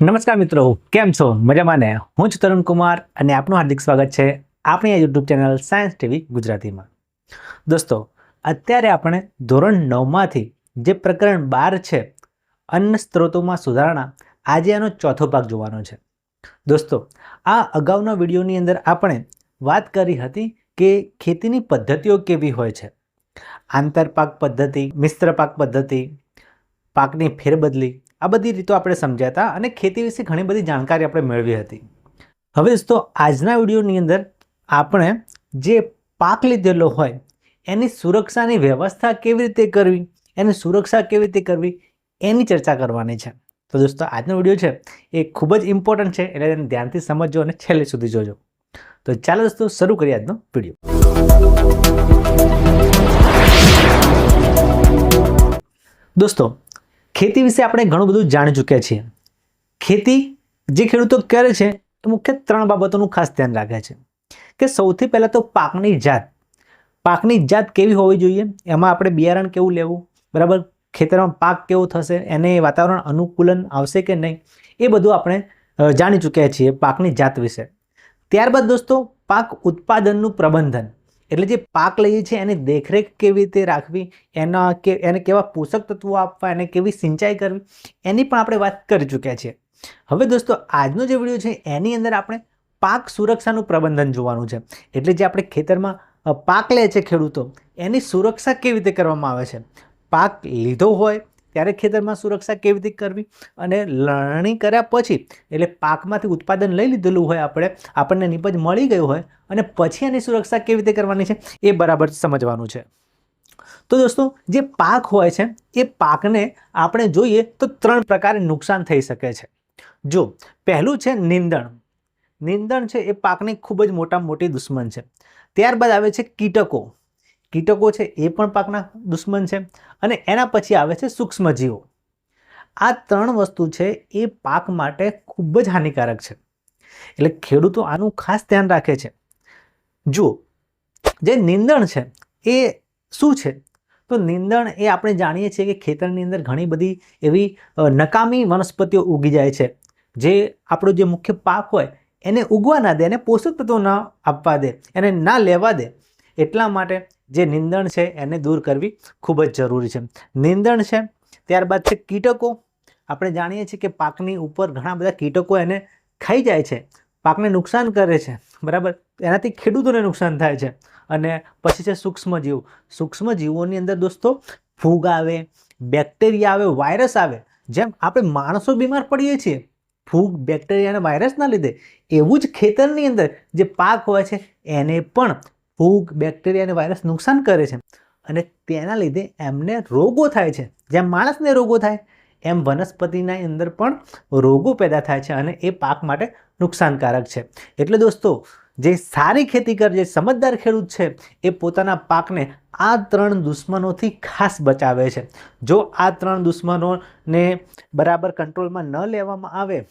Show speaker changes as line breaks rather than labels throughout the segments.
નમસ્કાર મિત્રો, કેમ છો? મજામાં ને? હું છું તરુણ કુમાર અને આપનું હાર્દિક સ્વાગત છે આપણી આ યુટ્યુબ ચેનલ સાયન્સ ટીવી ગુજરાતીમાં. દોસ્તો, અત્યારે આપણે ધોરણ નવમાંથી જે પ્રકરણ બાર છે, અન્ન સ્ત્રોતોમાં સુધારણા, આજે આનો ચોથો ભાગ જોવાનો છે. દોસ્તો, આ અગાઉના વિડીયોની અંદર આપણે વાત કરી હતી કે ખેતીની પદ્ધતિઓ કેવી હોય છે. આંતરપાક પદ્ધતિ મિશ્ર પાક પદ્ધતિ, પાકની ફેરબદલી આ બધી રીતો આપણે સમજ્યા હતા અને ખેતી વિશે ઘણી બધી જાણકારી આપણે મેળવી હતી. હવે દોસ્તો, આજના વિડીયોની અંદર આપણે જે પાક લીધેલો હોય, એની સુરક્ષાની વ્યવસ્થા કેવી રીતે કરવી, એની સુરક્ષા કેવી રીતે કરવી, એની ચર્ચા કરવાની છે. તો દોસ્તો, આજનો વીડિયો છે એ ખૂબ જ ઇમ્પોર્ટન્ટ છે, એટલે એને ધ્યાનથી સમજજો અને છેલ્લે સુધી જોજો. તો ચાલો દોસ્તો, શરૂ કરીએ આજનો વીડિયો. દોસ્તો ખેતી વિશે આપણે ઘણું બધું જાણી ચૂક્યા છીએ. ખેતી જે ખેડૂતો કરે છે એ મુખ્ય ત્રણ બાબતોનું ખાસ ધ્યાન રાખે છે. કે સૌથી પહેલાં તો પાકની જાત. પાકની જાત કેવી હોવી જોઈએ? એમાં આપણે બિયારણ કેવું લેવું? બરાબર? ખેતરમાં પાક કેવો થશે? એને વાતાવરણ અનુકૂલન આવશે કે નહીં? એ બધું આપણે જાણી ચૂક્યા છીએ પાકની જાત વિશે. ત્યારબાદ દોસ્તો, પાક ઉત્પાદનનું પ્રબંધન. એટલે જે પાક લઈએ છીએ એની દેખરેખ કેવી રીતે રાખવી, એના કે, એને કેવા પોષક તત્વો આપવા, એને કેવી સિંચાઈ કરવી, એની પણ આપણે વાત કરી ચૂક્યા છીએ. હવે દોસ્તો, આજનો જે વીડિયો છે એની અંદર આપણે પાક સુરક્ષાનું પ્રબંધન જોવાનું છે. એટલે જે આપણે ખેતરમાં પાક લે છે ખેડૂતો, એની સુરક્ષા કેવી રીતે કરવામાં આવે છે? પાક લીધો હોય ત્યારે ખેતરમાં સુરક્ષા કેવી રીતે કરવી અને લણણી કર્યા પછી, એટલે પાકમાંથી ઉત્પાદન લઈ લીધેલું હોય આપણે, આપણને નિપજ મળી ગયું હોય અને પછી એની સુરક્ષા કેવી રીતે કરવાની છે, એ બરાબર સમજવાનું છે. તો દોસ્તો, જે પાક હોય છે, એ પાકને આપણે જોઈએ તો ત્રણ પ્રકારે નુકસાન થઈ શકે છે. જો, પહેલું છે નિંદણ. નિંદણ છે એ પાકની ખૂબ જ મોટા મોટી દુશ્મન છે. ત્યારબાદ આવે છે કીટકો. કીટકો છે એ પણ પાકના દુશ્મન છે અને એના પછી આવે છે સૂક્ષ્મજીવો. આ ત્રણ વસ્તુ છે એ પાક માટે ખૂબ જ હાનિકારક છે. એટલે ખેડૂતો આનું ખાસ ધ્યાન રાખે છે. જુઓ, જે નિંદણ છે એ શું છે? તો નિંદણ એ આપણે જાણીએ છીએ કે ખેતરની અંદર ઘણી બધી એવી નકામી વનસ્પતિઓ ઉગી જાય છે. જે આપણો જે મુખ્ય પાક હોય એને ઉગવા ના દે, એને પોષક તત્વો ન આપવા દે, એને ના લેવા દે. એટલા માટે જે નિંદણ છે એને દૂર કરવી ખૂબ જ જરૂરી છે. નિંદણ છે, ત્યારબાદ છે કીટકો. આપણે જાણીએ છીએ કે પાકની ઉપર ઘણા બધા કીટકો એને ખાઈ જાય છે. પાકને નુકસાન કરે છે, બરાબર? એનાથી ખેડૂતોને નુકસાન થાય છે. અને પછી છે સૂક્ષ્મજીવ. સૂક્ષ્મજીવોની અંદર દોસ્તો, ફૂગ આવે, બેક્ટેરિયા આવે, વાયરસ આવે. જેમ આપણે માણસો બીમાર પડીએ છીએ, ફૂગ, બેક્ટેરિયા અને વાયરસના લીધે, એવું જ ખેતરની અંદર જે પાક હોય છે, એને પણ ફૂગ બેક્ટેરિયા અને વાયરસ નુકસાન કરે છે. અને તેના લીધે એમને રોગો થાય છે. જેમ માણસને રોગો થાય, એમ વનસ્પતિના અંદર પણ રોગો પેદા થાય છે અને એ પાક માટે નુકસાનકારક છે. એટલે દોસ્તો, જે સારી ખેતી કરે જે સમજદાર ખેડૂત છે, એ પોતાના પાકને આ ત્રણ દુશ્મનોથી ખાસ બચાવે છે. જો આ ત્રણ દુશ્મનોને બરાબર કંટ્રોલમાં ન લેવામાં આવે,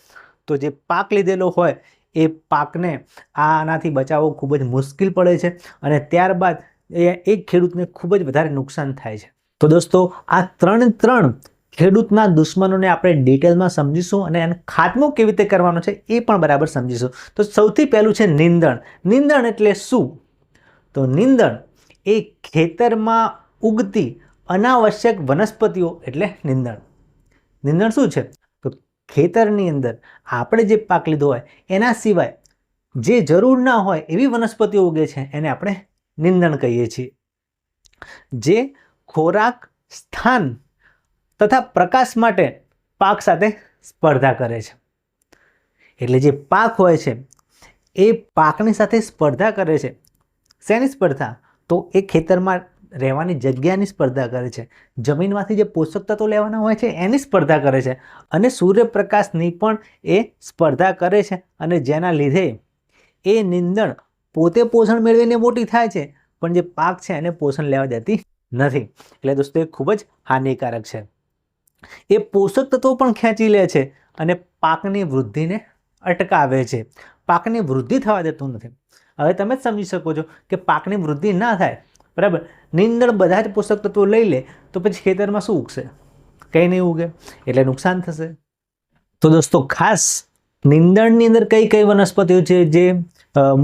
તો જે પાક લીધેલો હોય એ પાકને આનાથી બચાવવો ખૂબ જ મુશ્કેલ પડે છે અને ત્યારબાદ એ એક ખેડૂતને ખૂબ જ વધારે નુકસાન થાય છે. તો દોસ્તો, આ ત્રણ ત્રણ ખેડૂતના દુશ્મનોને આપણે ડિટેલમાં સમજીશું અને એનો ખાત્મો કેવી રીતે કરવાનો છે એ પણ બરાબર સમજીશું. તો સૌથી પહેલું છે નિંદણ. નિંદણ એટલે શું? તો નિંદણ એ ખેતરમાં ઉગતી અનાવશ્યક વનસ્પતિઓ એટલે નિંદણ. નિંદણ શું છે? ખેતરની અંદર આપણે જે પાક લીધો હોય, એના સિવાય જે જરૂર ના હોય એવી વનસ્પતિઓ ઉગે છે, એને આપણે નિંદણ કહીએ છીએ. જે ખોરાક સ્થાન તથા પ્રકાશ માટે પાક સાથે સ્પર્ધા કરે છે. એટલે જે પાક હોય છે, એ પાકની સાથે સ્પર્ધા કરે છે. શેની સ્પર્ધા? તો એ ખેતરમાં રહેવાની જગ્યાની સ્પર્ધા કરે છે. જમીનમાંથી જે પોષક તત્વો લેવાના હોય છે, એની સ્પર્ધા કરે છે. અને સૂર્યપ્રકાશની પણ એ સ્પર્ધા કરે છે અને જેના લીધે એ નિંદણ પોતે પોષણ મેળવીને મોટી થાય છે, પણ જે પાક છે એને પોષણ લેવા દેતી નથી. એટલે દોસ્તો, એ ખૂબ જ હાનિકારક છે. એ પોષક તત્વો પણ ખેંચી લે છે અને પાકની વૃદ્ધિને અટકાવે છે. પાકની વૃદ્ધિ થવા દેતું નથી. હવે તમે જ સમજી શકો છો કે પાકની વૃદ્ધિ ના થાય, બરાબર? નીંદણ બધા જ પોષક તત્વો લઈ લે, તો પછી ખેતરમાં શું ઉગશે? કંઈ નહીં ઉગે, એટલે નુકસાન થશે. તો દોસ્તો, ખાસ નીંદણની અંદર કઈ કઈ વનસ્પતિઓ છે જે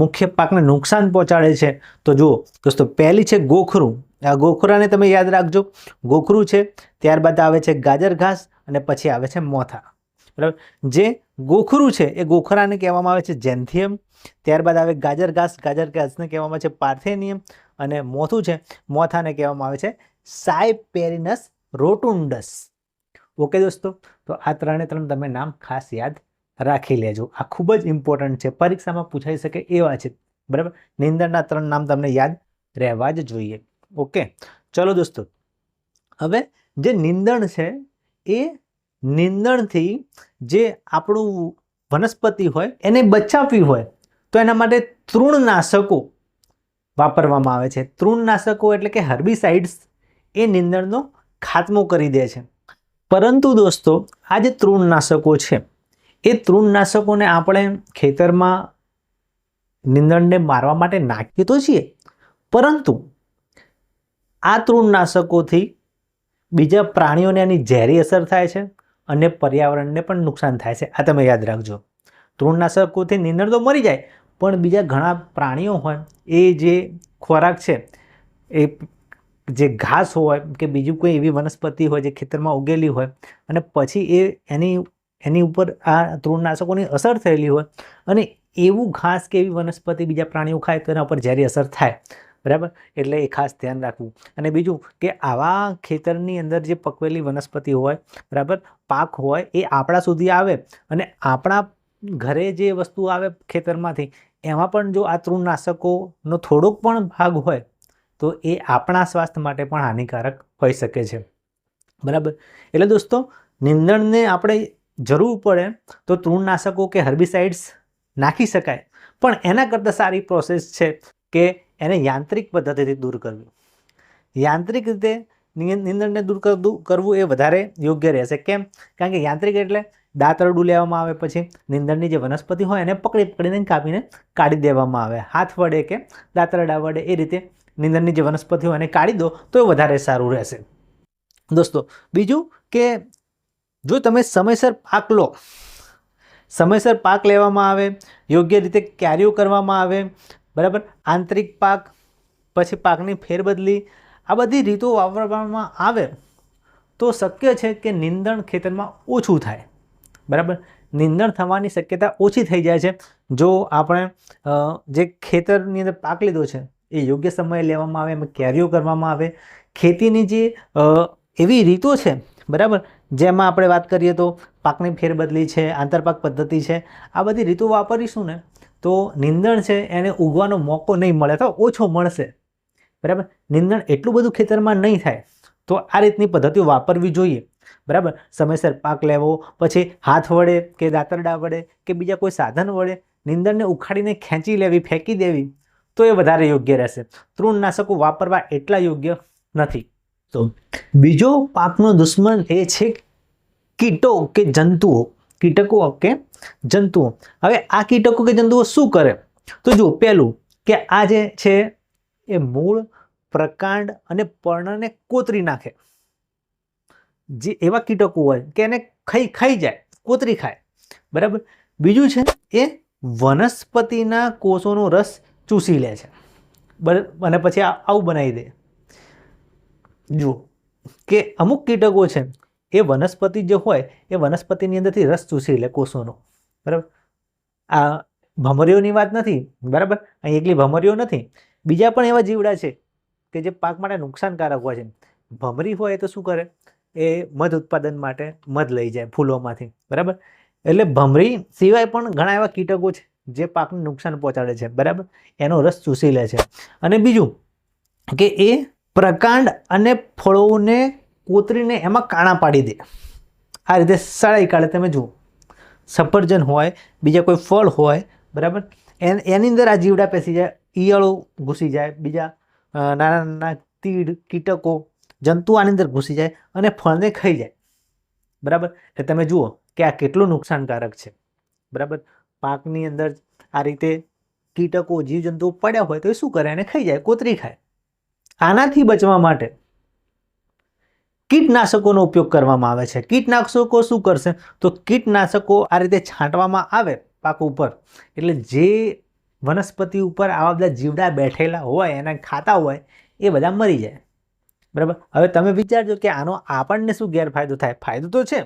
મુખ્ય પાકને નુકસાન પહોંચાડે છે? તો જુઓ, દોસ્તો, પહેલી છે ગોખરું. આ ગોખરાને તમે યાદ રાખજો. ગોખરું છે, ત્યારબાદ આવે છે ગાજર ઘાસ અને પછી આવે છે મોથા. બરાબર? જે ગોખરું છે, એ ગોખરાને કહેવામાં આવે છે જેન્થિયમ. ત્યારબાદ આવે ગાજર ઘાસ. ગાજર ઘાસને કહેવામાં આવે છે પાર્થેનિયમ. અને મોથું છે, મોથાને કહેવામાં આવે છે, સાયપેરિનસ રોટુન્ડસ. ઓકે દોસ્તો, તો આ ત્રણે ત્રણ તમે નામ ખાસ યાદ રાખી લેજો. આ ખૂબ જ ઇમ્પોર્ટન્ટ છે. પરીક્ષામાં પૂછાઈ શકે એવા છે. બરાબર? નિંદણના ત્રણ નામ તમને યાદ રહેવા જ જોઈએ. ઓકે? ચલો દોસ્તો, હવે જે નિંદણ છે, એ નિંદણથી જે આપણું વનસ્પતિ હોય, એને બચાવવી હોય, તો એના માટે તૃણનાશકો વાપરવામાં આવે છે. તૃણનાશકો એટલે કે હર્બિસાઇડ્સ એ નિંદણનો ખાત્મો કરી દે છે. પરંતુ દોસ્તો, આ જે તૃણનાશકો છે, એ તૃણનાશકોને આપણે ખેતરમાં નિંદણને મારવા માટે નાખીએ તો છીએ. પરંતુ આ તૃણનાશકોથી બીજા પ્રાણીઓને આની ઝેરી અસર થાય છે અને પર્યાવરણને પણ નુકસાન થાય છે. આ તમે યાદ રાખજો. તૃણનાશકોથી નિંદણ તો મરી જાય પણ બીજા ઘણા પ્રાણીઓ હોય, એ જે ખોરાક છે, એ જે ઘાસ હોય કે બીજું કોઈ એવી વનસ્પતિ હોય જે ખેતરમાં ઉગેલી હોય અને પછી એ એની એની ઉપર આ તૃણનાશકોની અસર થયેલી હોય અને એવું ઘાસ કે એવી વનસ્પતિ બીજા પ્રાણીઓ ખાય તો એના ઉપર ઝેરી અસર થાય. બરાબર? એટલે એ ખાસ ધ્યાન રાખવું. અને બીજું કે આવા ખેતરની અંદર જે પકવેલી વનસ્પતિ હોય, બરાબર? પાક હોય એ આપણા સુધી આવે અને આપણા ઘરે જે વસ્તુ આવે ખેતરમાંથી એમાં પણ જો આ તૃણનાશકોનો થોડોક પણ ભાગ હોય, તો એ આપણા સ્વાસ્થ્ય માટે પણ હાનિકારક હોઈ શકે છે. બરાબર? એટલે દોસ્તો, નિંદણને આપણે જરૂર પડે તો તૃણનાશકો કે હર્બિસાઇડ્સ નાખી શકાય. પણ એના કરતાં સારી પ્રોસેસ છે કે એને યાંત્રિક પદ્ધતિથી દૂર કરવી. યાંત્રિક રીતે નિંદણને દૂર કરવું એ વધારે યોગ્ય રહેશે. કેમ? કારણ કે યાંત્રિક એટલે દાંતરડું લેવામાં આવે પછી નીંદણની જે વનસ્પતિ હોય એને પકડી પકડીને કાપીને કાઢી દેવામાં આવે. હાથ વડે કે દાંતરડા વડે એ રીતે નીંદણની જે વનસ્પતિ હોય એને કાઢી દો તો એ વધારે સારું રહેશે. દોસ્તો, બીજું કે જો તમે સમયસર પાક લો, સમયસર પાક લેવામાં આવે, યોગ્ય રીતે કેરીઓ કરવામાં આવે, બરાબર? આંતરિક પાક, પછી પાકની ફેરબદલી, આ બધી રીતો વાપરવામાં આવે તો શક્ય છે કે નિંદણ ખેતરમાં ઓછું થાય. બરાબર? નિંદણ થવાની શક્યતા ઓછી થઈ જાય છે. જો આપણે જે ખેતરની અંદર પાક લીધો છે, એ યોગ્ય સમયે લેવામાં આવે, એમાં કેરીઓ કરવામાં આવે, ખેતીની જે એવી રીતો છે, બરાબર? જેમાં આપણે વાત કરીએ તો પાકની ફેરબદલી છે, આંતરપાક પદ્ધતિ છે, આ બધી રીતો વાપરીશું ને, તો નિંદણ છે, એને ઉગવાનો મોકો નહીં મળે તો ઓછો મળશે, બરાબર? નિંદણ એટલું બધું ખેતરમાં નહીં થાય, તો આ રીતની પદ્ધતિઓ વાપરવી જોઈએ. બરાબર? સમયસર પાક લેવો, પછી હાથ વડે કે દાંતરડા વડે કે બીજા કોઈ સાધન વડે નિંદરને ઉખાડીને ખેંચી લેવી, ફેંકી દેવી, તો એ વધારે યોગ્ય રહેશે. તૃણનાશકો વાપરવા એટલા યોગ્ય નથી. તો બીજો પાકનો દુશ્મન એ છે કીટો કે જંતુઓ. કીટકો કે જંતુઓ. હવે આ કીટકો કે જંતુઓ શું કરે? તો જુઓ, પહેલું કે આ જે છે એ મૂળ, પ્રકાંડ અને પર્ણને કોતરી નાખે. જે એવા કીટકો હોય કે એને ખાઈ ખાઈ જાય, કોતરી ખાય. બરાબર? બીજું છે, એ વનસ્પતિના કોષોનો રસ ચૂસી લે છે. બરાબર? અને પછી આવું બનાવી દે. જુઓ કે અમુક કીટકો છે, એ વનસ્પતિ જે હોય, એ વનસ્પતિની અંદરથી રસ ચૂસી લે કોષોનો. બરાબર? આ ભમરીઓની વાત નથી, બરાબર? અહીં એકલી ભમરીઓ નથી. બીજા પણ એવા જીવડા છે કે જે પાક માટે નુકસાનકારક હોય છે. ભમરી હોય તો શું કરે? એ મધ ઉત્પાદન માટે મધ લઈ જાય ફૂલોમાંથી, બરાબર? એટલે ભમરી સિવાય પણ ઘણા એવા કીટકો છે જે પાકને નુકસાન પહોંચાડે છે, બરાબર? એનો રસ ચૂસી લે છે. અને બીજું કે એ પ્રકાંડ અને ફળોને કોતરીને એમાં કાણા પાડી દે. આ રીતે સળાઈ કાઢે તમે જુઓ. સફરજન હોય, બીજા કોઈ ફળ હોય, બરાબર? એન અંદર આ જીવડા પેસી જાય, ઈયળો ઘૂસી જાય, બીજા નાના નાના તીડ, કીટકો જંતુ આની અંદર ઘૂસી જાય અને ફળને ખાઈ જાય. બરાબર? એટલે તમે જુઓ કે આ કેટલું નુકસાનકારક છે. બરાબર? પાકની અંદર આ રીતે કીટકો, જીવજંતુઓ પડ્યા હોય તો એ શું કરે? એને ખાઈ જાય, કોતરી ખાય. આનાથી બચવા માટે કીટનાશકોનો ઉપયોગ કરવામાં આવે છે. કીટનાશકો શું કરશે? તો કીટનાશકો આ રીતે છાંટવામાં આવે પાક ઉપર. એટલે જે વનસ્પતિ ઉપર આવા બધા જીવડા બેઠેલા હોય, એના ખાતા હોય, એ બધા મરી જાય. બરાબર? હવે તમે વિચારજો કે આનો આપણને શું ગેરફાયદો થાય? ફાયદો તો છે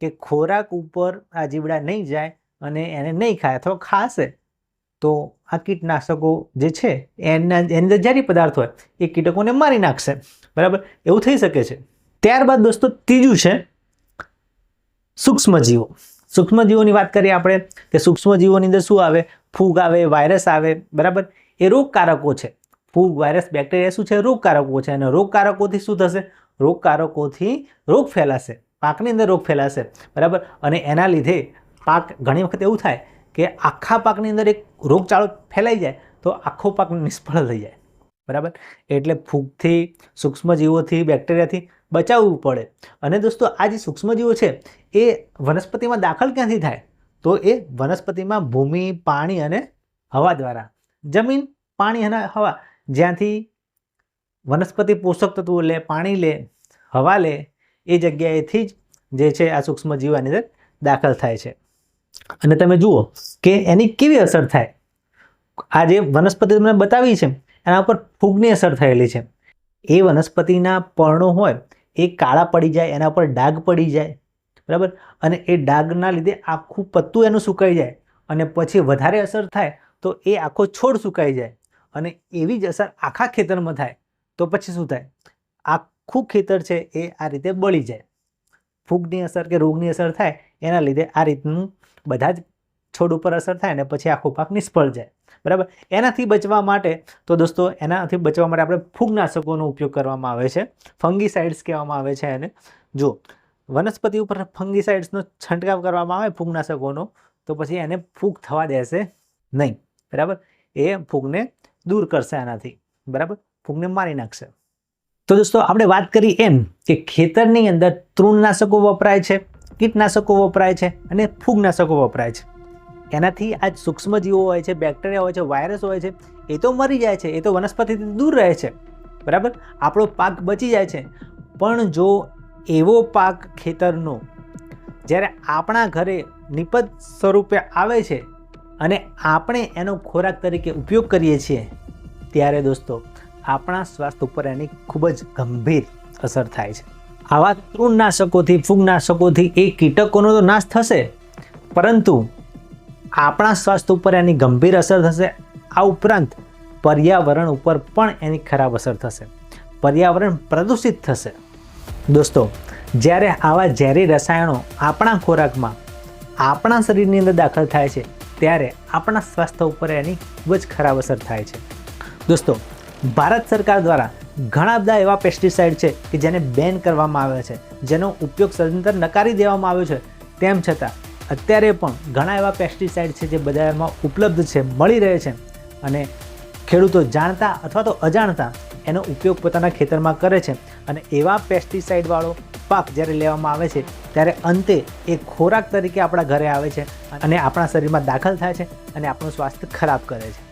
કે ખોરાક ઉપર આ જીવડા નહીં જાય અને એને નહીં ખાય અથવા ખાશે, તો આ કીટનાશકો જે છે, એના, એની અંદર ઝેરી પદાર્થ હોય, એ કીટકોને મારી નાખશે. બરાબર? એવું થઈ શકે છે. ત્યારબાદ દોસ્તો ત્રીજું છે સૂક્ષ્મજીવો. સૂક્ષ્મજીવોની વાત કરીએ આપણે, કે સૂક્ષ્મજીવોની અંદર શું આવે? ફૂગ આવે, વાયરસ આવે, બરાબર? એ રોગકારકો છે. ફૂગ વાયરસ બેક્ટેરિયા શું છે? રોગકારકો છે. અને રોગકારકોથી શું થશે? રોગકારકોથી રોગ ફેલાશે. પાકની અંદર રોગ ફેલાશે. બરાબર? અને એના લીધે પાક ઘણી વખત એવું થાય કે આખા પાકની અંદર એક રોગચાળો ફેલાઈ જાય તો આખો પાક નિષ્ફળ થઈ જાય. બરાબર? એટલે ફૂગથી, સૂક્ષ્મજીવોથી, બેક્ટેરિયાથી બચાવવું પડે. અને દોસ્તો, આ જે સૂક્ષ્મજીવો છે, એ વનસ્પતિમાં દાખલ ક્યાંથી થાય? તો એ વનસ્પતિમાં ભૂમિ, પાણી અને હવા દ્વારા. જમીન, પાણી અને હવા જ્યાંથી વનસ્પતિ પોષક તત્વો લે, પાણી લે, હવા લે, એ જગ્યાએથી જ જે છે આ સૂક્ષ્મજીવો આની અંદર દાખલ થાય છે. અને તમે જુઓ કે એની કેવી અસર થાય. આ જે વનસ્પતિ તમને બતાવી છે, એના ઉપર ફૂગની અસર થયેલી છે. એ વનસ્પતિના પર્ણો હોય, એ કાળા પડી જાય, એના ઉપર ડાઘ પડી જાય, બરાબર? અને એ ડાઘના લીધે આખું પત્તું એનું સુકાઈ જાય. અને પછી વધારે અસર થાય તો એ આખો છોડ સુકાઈ જાય. અને એવી જ અસર આખા ખેતરમાં થાય, તો પછી શું થાય? આખું ખેતર છે એ આ રીતે બળી જાય. ફૂગની અસર કે રોગની અસર થાય, એના લીધે આ રીતનું બધા જ છોડ ઉપર અસર થાય ને પછી આખો પાક નિષ્ફળ જાય. બરાબર? એનાથી બચવા માટે, તો દોસ્તો, એનાથી બચવા માટે આપણે ફૂગનાશકોનો ઉપયોગ કરવામાં આવે છે. ફંગીસાઇડ્સ કહેવામાં આવે છે એને. જો વનસ્પતિ ઉપર ફંગીસાઇડ્સનો છંટકાવ કરવામાં આવે, ફૂગનાશકોનો, તો પછી એને ફૂગ થવા દેશે નહીં. બરાબર? એ ફૂગને દૂર કરશે આનાથી. બરાબર? ફૂગને મારી નાખશે. તો દોસ્તો, આપણે વાત કરી એમ કે ખેતરની અંદર તૃણનાશકો વપરાય છે, કીટનાશકો વપરાય છે અને ફૂગનાશકો વપરાય છે. એનાથી આ સૂક્ષ્મજીવો હોય છે, બેક્ટેરિયા હોય છે, વાયરસ હોય છે, એ તો મરી જાય છે, એ તો વનસ્પતિથી દૂર રહે છે. બરાબર? આપણો પાક બચી જાય છે. પણ જો એવો પાક ખેતરનો, જ્યારે આપણા ઘરે નિપજ સ્વરૂપે આવે છે અને આપણે એનો ખોરાક તરીકે ઉપયોગ કરીએ છીએ, ત્યારે દોસ્તો, આપણા સ્વાસ્થ્ય ઉપર એની ખૂબ જ ગંભીર અસર થાય છે. આવા તૃણનાશકોથી ફૂગનાશકોથી એ કીટકોનો તો નાશ થશે, પરંતુ આપણા સ્વાસ્થ્ય ઉપર એની ગંભીર અસર થશે. આ ઉપરાંત પર્યાવરણ ઉપર પણ એની ખરાબ અસર થશે. પર્યાવરણ પ્રદૂષિત થશે. દોસ્તો, જ્યારે આવા ઝેરી રસાયણો આપણા ખોરાકમાં આપણા શરીરની અંદર દાખલ થાય છે ત્યારે આપણા સ્વાસ્થ્ય ઉપર એની ખૂબ જ ખરાબ અસર થાય છે. દોસ્તો, ભારત સરકાર દ્વારા ઘણા બધા એવા પેસ્ટિસાઇડ છે કે જેને બેન કરવામાં આવ્યા છે, જેનો ઉપયોગ સદંતર નકારી દેવામાં આવ્યો છે. તેમ છતાં, અત્યારે પણ ઘણા એવા પેસ્ટિસાઇડ છે જે બજારમાં ઉપલબ્ધ છે, મળી રહે છે અને ખેડૂતો જાણતા અથવા તો અજાણતા એનો ઉપયોગ પોતાના ખેતરમાં કરે છે અને એવા પેસ્ટિસાઇડવાળો પાક જ્યારે લેવામાં આવે છે, ત્યારે અંતે એ ખોરાક તરીકે આપણા ઘરે આવે છે અને આપણા શરીરમાં દાખલ થાય છે અને આપણું સ્વાસ્થ્ય ખરાબ કરે છે.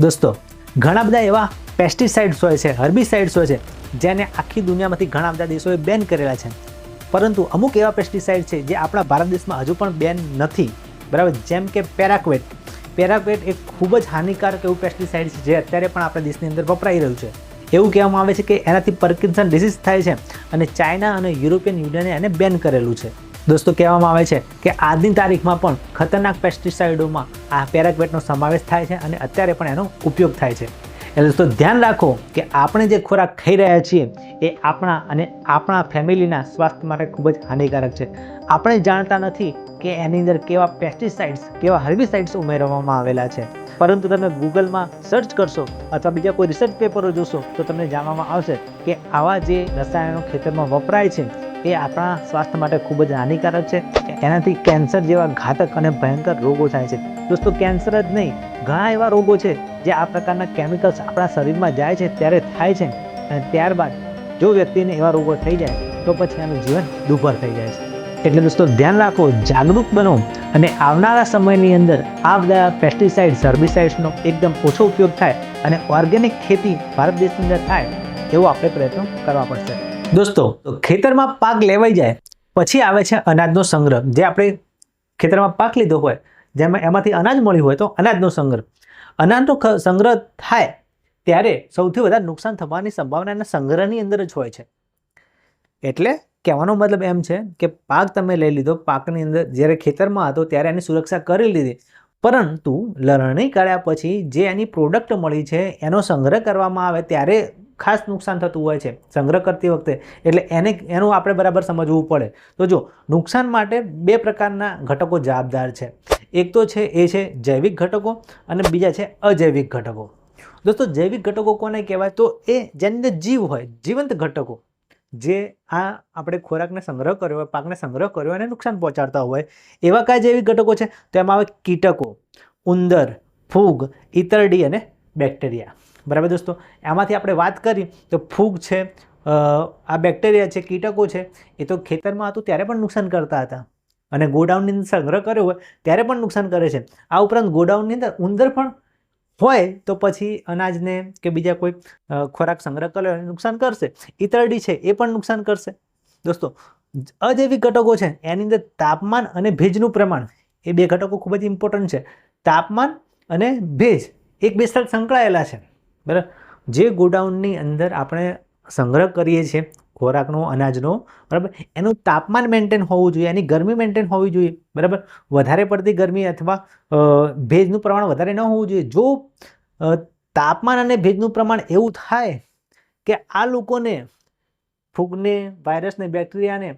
દોસ્તો, ઘણા બધા એવા પેસ્ટિસાઇડ્સ હોય છે હર્બિસાઇડ્સ હોય છે, જેને આખી દુનિયામાંથી ઘણા બધા દેશોએ બેન કરેલા છે. પરંતુ અમુક એવા પેસ્ટિસાઇડ છે જે આપણા ભારત દેશમાં હજુ પણ બેન નથી. બરાબર? જેમ કે પેરાક્વેટ. પેરાક્વેટ એક ખૂબ જ હાનિકારક એવું પેસ્ટિસાઇડ છે જે અત્યારે પણ આપણા દેશની અંદર વપરાઈ રહ્યું છે. એવું કહેવામાં આવે છે કે એનાથી પર્કિન્સન ડિસીઝ થાય છે અને ચાઇના અને યુરોપિયન યુનિયને એને બેન કરેલું છે. દોસ્તો, કહેવામાં આવે છે કે આજની તારીખમાં પણ ખતરનાક પેસ્ટિસાઇડોમાં આ પેરાક્વેટનો સમાવેશ થાય છે અને અત્યારે પણ એનો ઉપયોગ થાય છે. એટલે દોસ્તો, ધ્યાન રાખો કે આપણે જે ખોરાક ખાઈ રહ્યા છીએ એ આપણા અને આપણા ફેમિલીના સ્વાસ્થ્ય માટે ખૂબ જ હાનિકારક છે. આપણે જાણતા નથી કે એની અંદર કેવા પેસ્ટિસાઇડ્સ કેવા હર્બિસાઇડ્સ ઉમેરવામાં આવેલા છે. પરંતુ તમે ગૂગલમાં સર્ચ કરશો અથવા બીજા કોઈ રિસર્ચ પેપરો જોશો, તો તમને જાણવામાં આવશે કે આવા જે રસાયણો ખેતરમાં વપરાય છે, એ આપણા સ્વાસ્થ્ય માટે ખૂબ જ હાનિકારક છે. એનાથી કેન્સર જેવા ઘાતક અને ભયંકર રોગો થાય છે. દોસ્તો, કેન્સર જ નહીં, ઘણા એવા રોગો છે જે આ પ્રકારના કેમિકલ્સ આપણા શરીરમાં જાય છે, ત્યારે થાય છે. અને ત્યારબાદ જો વ્યક્તિને એવા રોગો થઈ જાય, તો પછી એનું જીવન દુભર થઈ જાય છે. એટલે દોસ્તો, ધ્યાન રાખો, જાગૃત બનો અને આવનારા સમયની અંદર આ બધા પેસ્ટિસાઇડ્સ હર્બિસાઇડ્સનો એકદમ ઓછો ઉપયોગ થાય અને ઓર્ગેનિક ખેતી ભારત દેશની અંદર થાય એવો આપણે પ્રયત્નો કરવા પડશે. દોસ્તો ખેતરમાં પાક લેવાઈ જાય, પછી આવે છે અનાજનો સંગ્રહ. જે આપણે ખેતરમાં પાક લીધો હોય, જેમાં એમાંથી અનાજ મળ્યું હોય તો અનાજનો સંગ્રહ. અનાજનો સંગ્રહ થાય ત્યારે સૌથી વધારે નુકસાન થવાની સંભાવના એના સંગ્રહની અંદર જ હોય છે. એટલે કહેવાનો મતલબ એમ છે કે પાક તમે લઈ લીધો, પાકની અંદર જ્યારે ખેતરમાં હતો ત્યારે એની સુરક્ષા કરી લીધી. પરંતુ લણણી કર્યા પછી જે એની પ્રોડક્ટ મળી છે એનો સંગ્રહ કરવામાં આવે ત્યારે ખાસ નુકસાન થતું હોય છે સંગ્રહ કરતી વખતે. એટલે એને, એનું આપણે બરાબર સમજવું પડે. તો જો, નુકસાન માટે બે પ્રકારના ઘટકો જવાબદાર છે. એક તો છે એ છે જૈવિક ઘટકો અને બીજા છે અજૈવિક ઘટકો. દોસ્તો, જૈવિક ઘટકો કોને કહેવાય? તો એ જેની જીવ હોય, જીવંત ઘટકો. જે આ આપણે ખોરાકને સંગ્રહ કર્યો હોય, પાકને સંગ્રહ કર્યો હોય અને નુકસાન પહોંચાડતા હોય, એવા કયા જૈવિક ઘટકો છે? તો એમાં આવે કીટકો, ઉંદર, ફૂગ ઇતરડી અને બેક્ટેરિયા. બરાબર દોસ્તો? આમાંથી આપણે વાત કરી તો ફૂગ છે આ બેક્ટેરિયા છે, કીટકો છે, એ તો ખેતરમાં હતું, ત્યારે પણ નુકસાન કરતા હતા. અને ગોડાઉનની અંદર સંગ્રહ કર્યો હોય, ત્યારે પણ નુકસાન કરે છે. આ ઉપરાંત ગોડાઉનની અંદર ઉંદર પણ હોય તો પછી અનાજને કે બીજા કોઈ ખોરાક સંગ્રહ કર્યો નુકસાન કરશે. ઈતરડી છે એ પણ નુકસાન કરશે. દોસ્તો અજૈવિક ઘટકો છે, એની અંદર તાપમાન અને ભેજનું પ્રમાણ, એ બે ઘટકો ખૂબ જ ઇમ્પોર્ટન્ટ છે. તાપમાન અને ભેજ એક બે સાથે સંકળાયેલા છે. બરાબર? જે ગોડાઉનની અંદર આપણે સંગ્રહ કરીએ છીએ ખોરાકનો, અનાજનો, બરાબર? એનું તાપમાન મેન્ટેન હોવું જોઈએ એની ગરમી મેન્ટેન હોવી જોઈએ, બરાબર? વધારે પડતી ગરમી અથવા ભેજનું પ્રમાણ વધારે ન હોવું જોઈએ. જો તાપમાન અને ભેજનું પ્રમાણ એવું થાય કે આ લોકોને, ફૂગને, વાયરસને, બેક્ટેરિયાને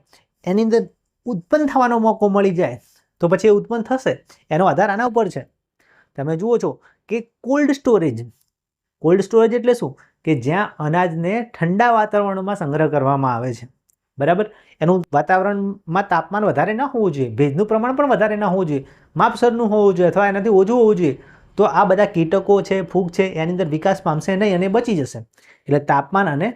એની અંદર ઉત્પન્ન થવાનો મોકો મળી જાય, તો પછી એ ઉત્પન્ન થશે. એનો આધાર આના ઉપર છે. તમે જુઓ છો કે કોલ્ડ સ્ટોરેજ કોલ્ડ સ્ટોરેજ એટલે શું? કે જ્યાં અનાજને ઠંડા વાતાવરણમાં સંગ્રહ કરવામાં આવે છે. બરાબર? એનું વાતાવરણમાં તાપમાન વધારે ન હોવું જોઈએ. ભેજનું પ્રમાણ પણ વધારે ન હોવું જોઈએ. માપસરનું હોવું જોઈએ અથવા એનાથી ઓછું હોવું જોઈએ. તો આ બધા કીટકો છે, ફૂગ છે, એની અંદર વિકાસ પામશે નહીં અને બચી જશે. એટલે તાપમાન અને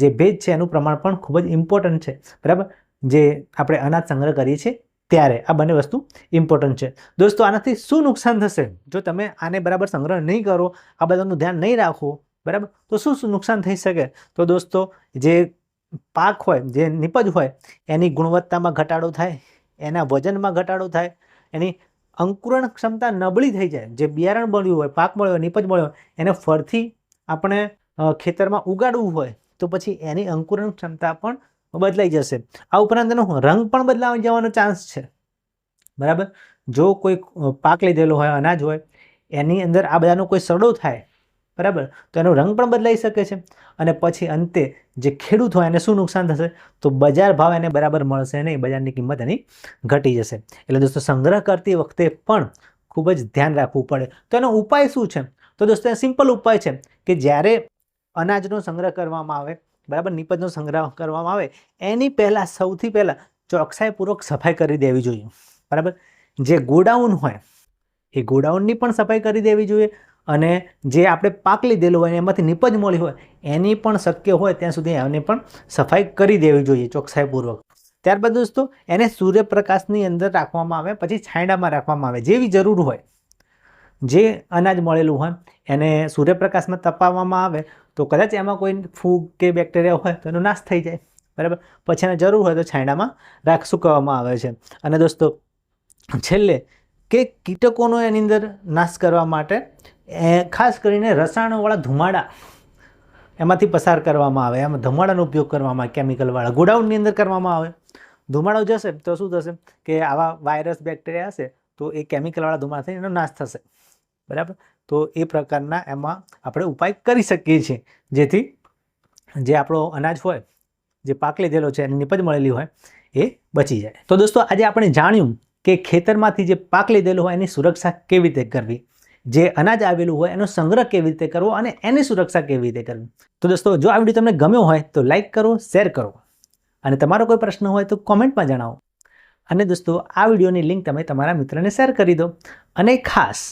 જે ભેજ છે એનું પ્રમાણ પણ ખૂબ જ ઇમ્પોર્ટન્ટ છે. બરાબર? જે આપણે અનાજ સંગ્રહ કરીએ છીએ ત્યારે આ બંને વસ્તુ ઇમ્પોર્ટન્ટ છે. દોસ્તો, આનાથી શું નુકસાન થશે? જો તમે આને બરાબર સંગ્રહ નહીં કરો, આ બધાનું ધ્યાન નહીં રાખો બરાબર? તો શું શું નુકસાન થઈ શકે? તો દોસ્તો, જે પાક હોય, જે નિપજ હોય, એની ગુણવત્તામાં ઘટાડો થાય, એના વજનમાં ઘટાડો થાય, એની અંકુરણ ક્ષમતા નબળી થઈ જાય. જે બિયારણ મળ્યું હોય, પાક મળ્યો હોય, નિપજ મળ્યો એને ફરથી આપણે ખેતરમાં ઉગાડવું હોય, તો પછી એની અંકુરણ ક્ષમતા પણ બદલાઈ જશે. આ ઉપરાંત એનો રંગ પણ બદલાઈ જવાનો ચાન્સ છે. બરાબર? જો કોઈ પાક લીધેલો હોય, અનાજ હોય, એની અંદર આ બધાનો કોઈ સડો થાય બરાબર? તો એનો રંગ પણ બદલાઈ શકે છે. અને પછી અંતે જે ખેડૂત હોય એને શું નુકસાન થશે? તો બજાર ભાવ એને બરાબર મળશે નહીં. બજારની કિંમત એની ઘટી જશે. એટલે દોસ્તો, સંગ્રહ કરતી વખતે પણ ખૂબ જ ધ્યાન રાખવું પડે. તો એનો ઉપાય શું છે? તો દોસ્તો સિમ્પલ ઉપાય છે કે જ્યારે અનાજનો સંગ્રહ કરવામાં આવે, બરાબર? નિપજનો સંગ્રહ કરવામાં આવે, એની પહેલાં, સૌથી પહેલાં ચોકસાઈપૂર્વક સફાઈ કરી દેવી જોઈએ. બરાબર? જે ગોડાઉન હોય, એ ગોડાઉનની પણ સફાઈ કરી દેવી જોઈએ. અને જે આપણે પાક લીધેલું હોય એમાંથી નિપજ મળી હોય, એની પણ શક્ય હોય ત્યાં સુધી એની પણ સફાઈ કરી દેવી જોઈએ ચોકસાઈપૂર્વક. ત્યારબાદ દોસ્તો, એને સૂર્યપ્રકાશની અંદર રાખવામાં આવે, પછી છાંયડામાં રાખવામાં આવે. જેવી જરૂર હોય, જે અનાજ મળેલું હોય, એને સૂર્યપ્રકાશમાં તપાવવામાં આવે, તો કદાચ એમાં કોઈ ફૂગ કે બેક્ટેરિયા હોય, તો એનો નાશ થઈ જાય. બરાબર? પછી એને જરૂર હોય તો છાંયડામાં રાખ સૂકવવામાં આવે છે. અને દોસ્તો, છેલ્લે, કે કીટકોનો એની અંદર નાશ કરવા માટે ખાસ કરીને રસાયણોવાળા ધુમાડા એમાંથી પસાર કરવામાં આવે. એમાં ધુમાડાનો ઉપયોગ કરવામાં આવે કેમિકલવાળા ગોડાઉનની અંદર કરવામાં આવે. ધુમાડો જશે તો શું થશે? કે આવા વાયરસ બેક્ટેરિયા હશે તો એ કેમિકલવાળા ધુમાડા થઈને એનો નાશ થશે. બરાબર? તો એ પ્રકારના એમાં આપણે ઉપાય કરી શકીએ છીએ. જેથી જે આપણો અનાજ હોય, જે પાક લીધેલો છે, એની નિપજ મળેલી હોય, એ બચી જાય. તો દોસ્તો, આજે આપણે જાણ્યું કે ખેતરમાંથી જે પાક લીધેલો હોય એની સુરક્ષા કેવી રીતે કરવી? જે અનાજ આવેલું હોય એનો સંગ્રહ કેવી રીતે કરવો અને એની સુરક્ષા કેવી રીતે કરવી? તો દોસ્તો, જો આ વીડિયો તમને ગમ્યો હોય તો લાઇક કરો શેર કરો. અને તમારો કોઈ પ્રશ્ન હોય તો કોમેન્ટમાં જણાવો. અને દોસ્તો, આ વિડીયોની લિંક તમે તમારા મિત્રને શેર કરી દો. અને ખાસ,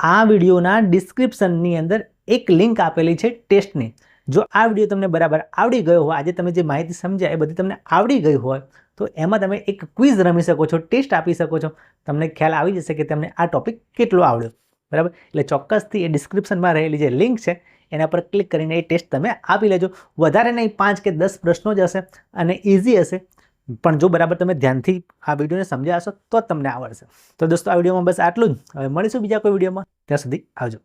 આ વિડીયોના ડિસ્ક્રિપ્શનની અંદર એક લિંક આપેલી છે ટેસ્ટની જો આ વીડિયો તમને બરાબર આવડી ગયો હોય, આજે તમે જે માહિતી સમજ્યા એ બધી તમને આવડી ગઈ હોય, તો એમાં તમે એક ક્વિઝ રમી શકો છો ટેસ્ટ આપી શકો છો. તમને ખ્યાલ આવી જશે કે તમને આ ટોપિક કેટલો આવડ્યો. બરાબર? એટલે ચોક્કસથી એ ડિસ્ક્રિપ્શનમાં રહેલી જે લિંક છે, એના પર ક્લિક કરીને એ ટેસ્ટ તમે આપી લેજો. વધારે નહીં, પાંચ કે દસ પ્રશ્નો જ હશે અને ઇઝી હશે. પણ જો બરાબર તમે ધ્યાનથી આ વિડીયોને સમજાવશો તો તમને આવડશે. તો દોસ્તો, આ વિડીયોમાં બસ આટલું જ. હવે મળીશું બીજા કોઈ વિડીયોમાં. ત્યાં સુધી આવજો.